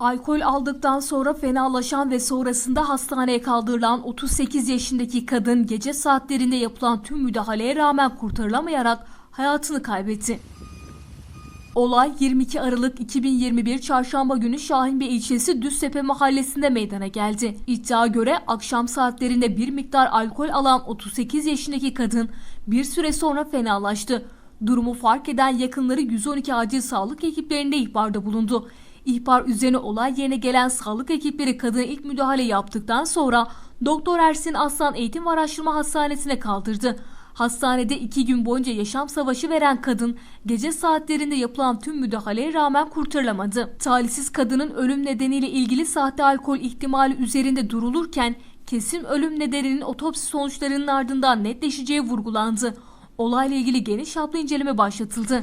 Alkol aldıktan sonra fenalaşan ve sonrasında hastaneye kaldırılan 38 yaşındaki kadın gece saatlerinde yapılan tüm müdahaleye rağmen kurtarılamayarak hayatını kaybetti. Olay 22 Aralık 2021 Çarşamba günü Şahinbey ilçesi Düztepe mahallesinde meydana geldi. İddia göre akşam saatlerinde bir miktar alkol alan 38 yaşındaki kadın bir süre sonra fenalaştı. Durumu fark eden yakınları 112 acil sağlık ekiplerinde ihbarda bulundu. İhbar üzerine olay yerine gelen sağlık ekipleri kadına ilk müdahale yaptıktan sonra Doktor Ersin Aslan Eğitim ve Araştırma Hastanesi'ne kaldırdı. Hastanede iki gün boyunca yaşam savaşı veren kadın gece saatlerinde yapılan tüm müdahaleye rağmen kurtarılamadı. Talihsiz kadının ölüm nedeniyle ilgili sahte alkol ihtimali üzerinde durulurken kesin ölüm nedeninin otopsi sonuçlarının ardından netleşeceği vurgulandı. Olayla ilgili geniş çaplı inceleme başlatıldı.